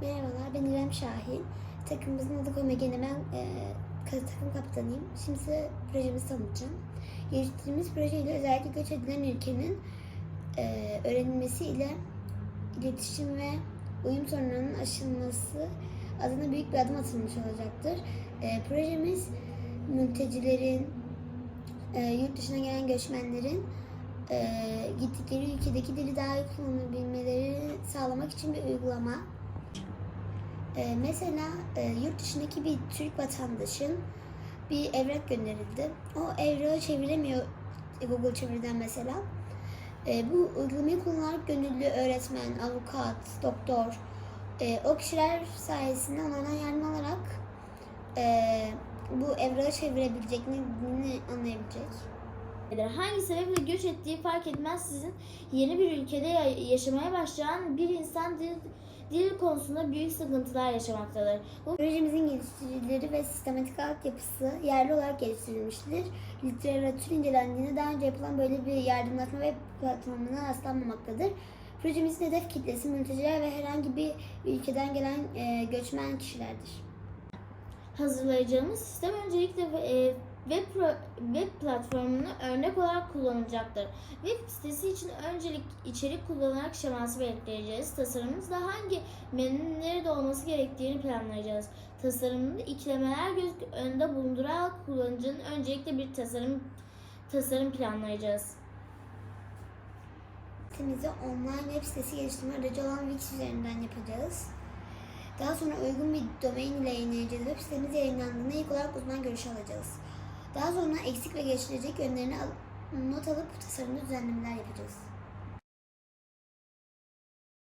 Merhabalar, ben İrem Şahin. Takımımızın adı Kome Gene ben e, takım kaptanıyım. Şimdi size projemizi tanıtacağım. Geliştirdiğimiz projeyle özellikle göç edilen ülkenin e, öğrenilmesiyle iletişim ve uyum sorunlarının aşılması adına büyük bir adım atılmış olacaktır. E, projemiz mültecilerin, e, yurt dışına gelen göçmenlerin e, gittikleri ülkedeki dili daha iyi kullanabilmeleri sağlamak için bir uygulama. E, mesela e, yurt dışındaki bir Türk vatandaşın bir evrak gönderildi. O evrağı çeviremiyor Google çeviriden mesela. E, bu uygulamayı kullanarak gönüllü öğretmen, avukat, doktor e, o kişiler sayesinde onlardan yardım alarak e, bu evrağı çevirebileceklerini anlayabilecek. Hangi sebeple göç ettiği fark etmeksizin yeni bir ülkede ya- yaşamaya başlayan bir insan dil konusunda büyük sıkıntılar yaşamaktadır. Bu Projemizin geliştiricileri ve sistematik altyapısı yerli olarak geliştirilmiştir. Literatür incelendiğinde daha önce yapılan böyle bir yardımlaşma web platformuna rastlanmamaktadır. Projemizin hedef kitlesi mülteciler ve herhangi bir ülkeden gelen e, göçmen kişilerdir. hazırlayacağımız sistem öncelikle e, web, pro- web platformunu örnek olarak kullanılacaktır. Web sitesi için öncelik içerik kullanarak şeması belirleyeceğiz. Tasarımımızda hangi menüleri de olması gerektiğini planlayacağız. Tasarımında iklemeler göz önünde bulundurarak kullanıcının öncelikle bir tasarım tasarım planlayacağız. Sitemizi online web sitesi geliştirme aracı olan Wix üzerinden yapacağız. Daha sonra uygun bir domain ile yayınlayacağız. Web sitemiz yayınlandığında ilk olarak uzman görüşü alacağız. Daha sonra eksik ve geliştirecek yönlerini not alıp tasarımda düzenlemeler yapacağız.